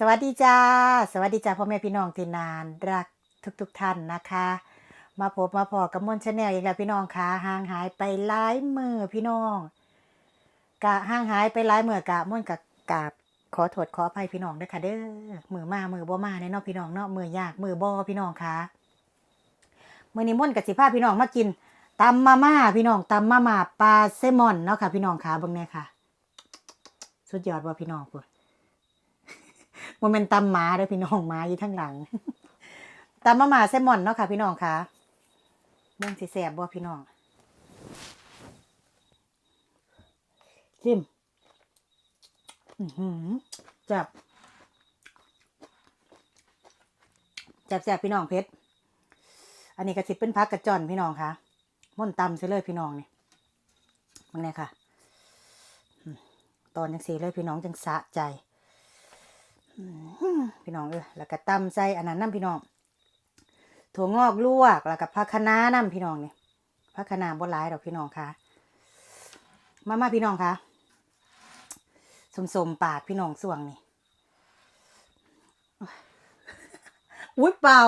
สวัสดีจ้า สวัสดีจ้าพ่อแม่พี่น้องที่นานรักทุกๆทท่านนะคะ มาพบมาพอกับมนชาแนลอีกแล้วพี่น้องคะห่างหายไปหลายมือพี่น้องกะห่างหายไปหลายมือกะม่นกับกาบขอโทษขออภัยพี่น้องด้วยค่ะเด้อมือมามือบ่มาแน่นอนพี่น้องเนาะมือยากมือบ่พี่น้องคะมือนี้ม่นกับสิพาพี่น้องมากินตำมาม่าพี่น้องตำมาม่าปลาเซมอนเนาะค่ะ พี่น้องค่ะเบิ่งแน่ค่ะ สุดยอดว่าพี่น้องพุ่น มันเป็นตำหมาเด้อพี่น้องหมาอยู่ทั้งหลังตำมาหมาแซลมอนเนาะค่ะ พี่น้องค่ะเรื่องสิแสบบ่พี่น้องจิ้มจับจับแสบพี่น้องเพชรอันนี้กระสิบเป็นพักกระจอนพี่น้องค่ะม่นตำซะเลยพี่น้องนี่มันไงค่ะ ตอนจังสีเลยพี่น้องจังสะใจ พี่น้องเออแล้วก็ตำใส่อันนั้นน้ำพี่น้อง ถั่วงอกลวก แล้วก็ผักคะน้าน้ำพี่น้องเนี่ยผักคะน้าบ่หลายดอกพี่น้องค่ะ มามาพี่น้องค่ะสมๆปากพี่น้องส่วงนี่อุ้ยเป่า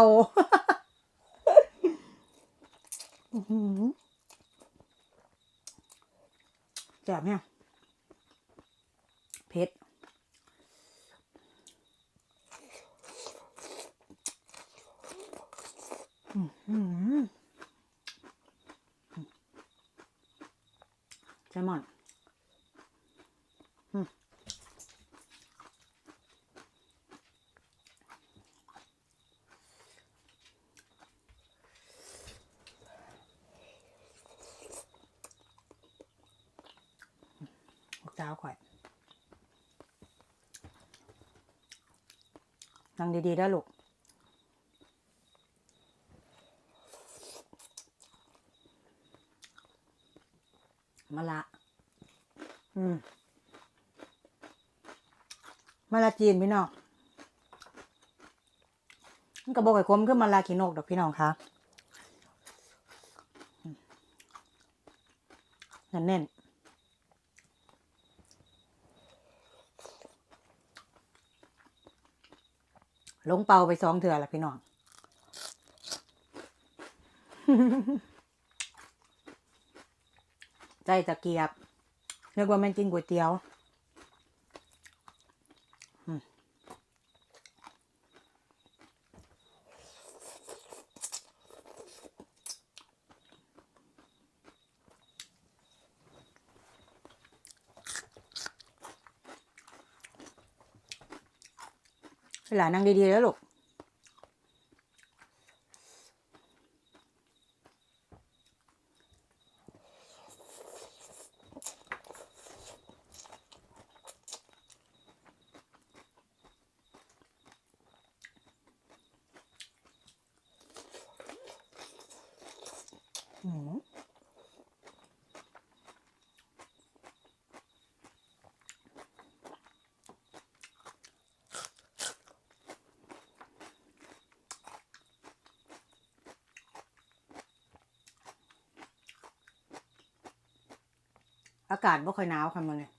แจ่บเนี่ยเผ็ด อืม แซลมอนอืมลูกสาข่อยนั่งดีๆได้อลูก มะละ อืม มะละจีนพี่น้องมันก็บอกไอ้คมขึ้นมะละขีนกดอกพี่น้องคะแน่นแน่นลงเป่าไปสองเถื่อละพี่น้องใจตะเกียบนึกว่ามันกินก๋วยเตี๋ยว อืมหลานนั่งดีๆแล้วลูก อากาศบ่ค่อยหนาวค่ะมันเลย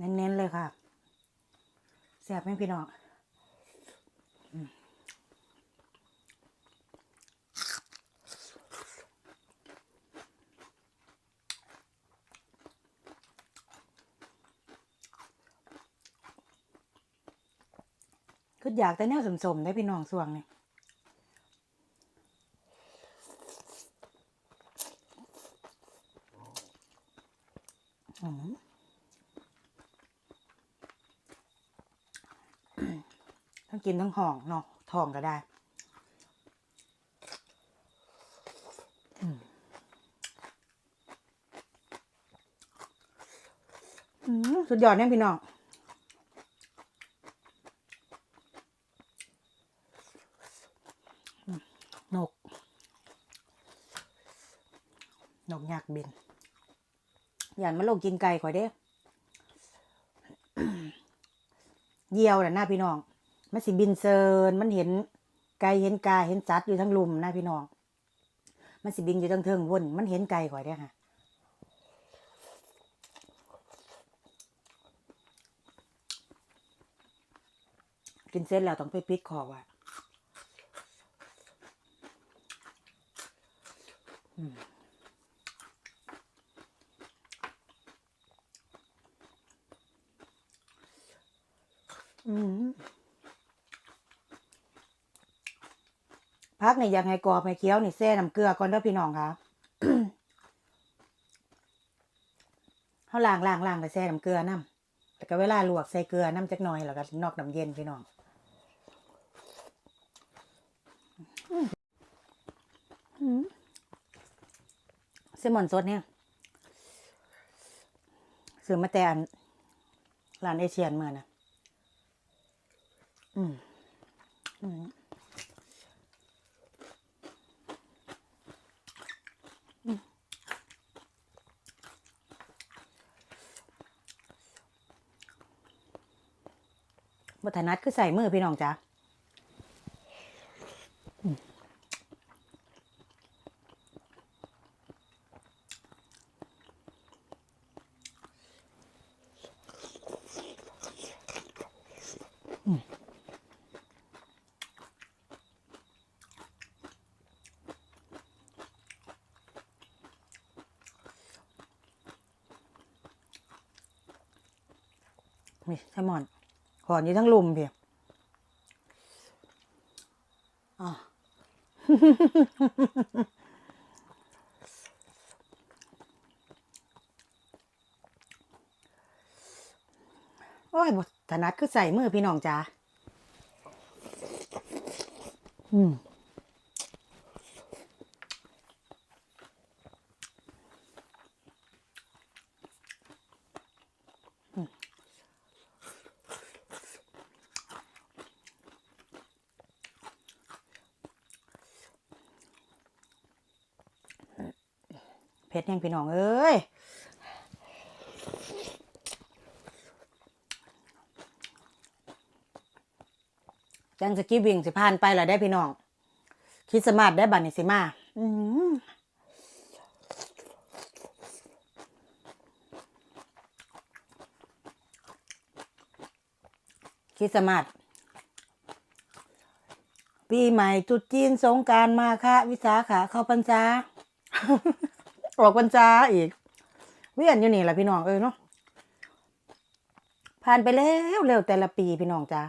เน้นๆเลยค่ะแซ่บไหมพี่น้องคืออยากแต่แนวสมๆได้พี่น้องสวงเนี่อื กินทั้งห่องเนาะทองก็ได้สุดยอดเนี่ยพี่น้องนก นกอยากบินอย่ามาลงกินไก่ขอยเด้เยี่ยวหละหน้าพี่น้อง มันสิบินเซินมันเห็นไก่เห็นกาเห็นสัตว์อยู่ทั้งลุมนะพี่น้อง มันสิบินอยู่ทั้งเทิงวนมันเห็นไก่ข่อยเด้อค่ะกินเสร็จแล้วต้องไปปิดคอว่ะ อืม พักนี่อยากให้กรอบให้เคี้ยวนี่แซ่น้ำเกลือก่อนเด้อพี่น้องค่ะเขาล้างล้างล้างไปแซ่น้ำเกลือน้ำแล้วก็เวลาลวกใส่เกลือน้ำจักหน่อยแล้วก็นอกน้ำเย็นพี่น้องเซมอนสดเนี่ยซื้อมาแต่อันร้านเอเชียนเมื่อนะอืมอืมอืม บัถนัดคือใส่มือพี่น้องจ้ะนี่แซลมอน ขอนอยู่ทั้งลุมเพียอ๋อโอ้ยบถนัดคือใส่มือพี่น้องจ้าอืมเผ็ดยังพี่น้องเอ้ยจังสกีวิ่งสิผ่านไปแล้วได้พี่น้อง คิดสมาร์ทได้บัตรนี่สิมาอืมคิดสมาร์ทปีใหม่ตรุษจีนสงการมาค่ะ วิสาขาเข้าพรรษา ออกพรรษาอีก เวียนอยู่นี่แหละพี่น้องเอ้ยเนาะผ่านไปแล้วเร็วแต่ละปีพี่น้องจ้า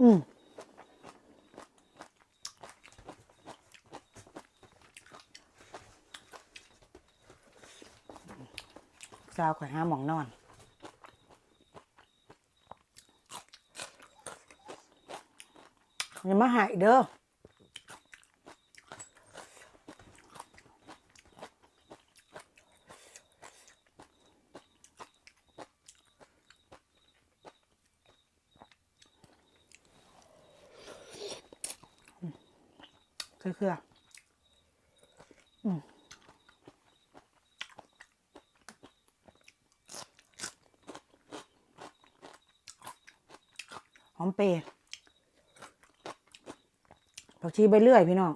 อืมสาวข่อยห้าหมองนอน อย่ามาหายเด้อคือคืออืมหอมเปรย์ ผักชีใบเลื่อยพี่น้อง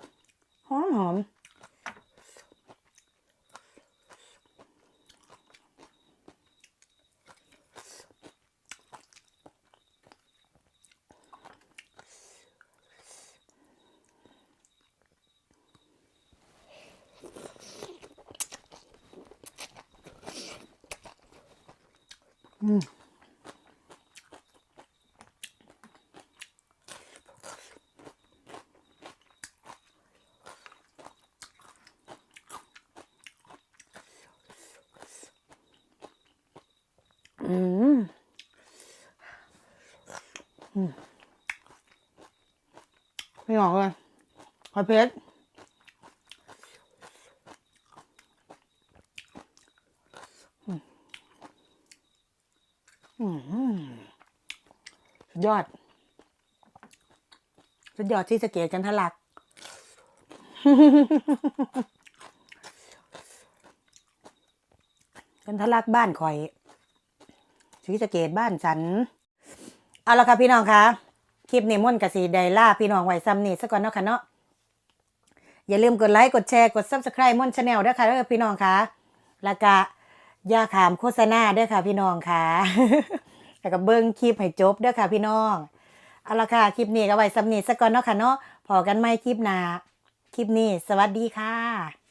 หอมหอมอืม อืมไม่ออกเลยหอยเพชรยอด สุดยอดที่สเกตกันทลัก กันทลักบ้านคอย ศรีสะเกตบ้านฉัน เอาละค่ะพี่น้องคะคลิปนี้ม่วนกับสีไดล่าพี่น้องไว้ซ้ำนี่ซะก่อนเนาะค่ะเนาะอย่าลืมกดไลค์กดแชร์กด subscribe ม่วนชาแนลด้วยค่ะเด้อพี่น้องคะแล้วก็อย่าขามโฆษณาด้วยค่ะ พี่น้องค่ะแล้วก็เบิ้งคลิปให้จบด้วยค่ะ พี่น้องเอาละค่ะคลิปนี้ก็ไว้ซ้ำนี่ซะก่อนเนาะค่ะเนาะพอกันไหมคลิปหน้าคลิปนี้ สวัสดีค่ะ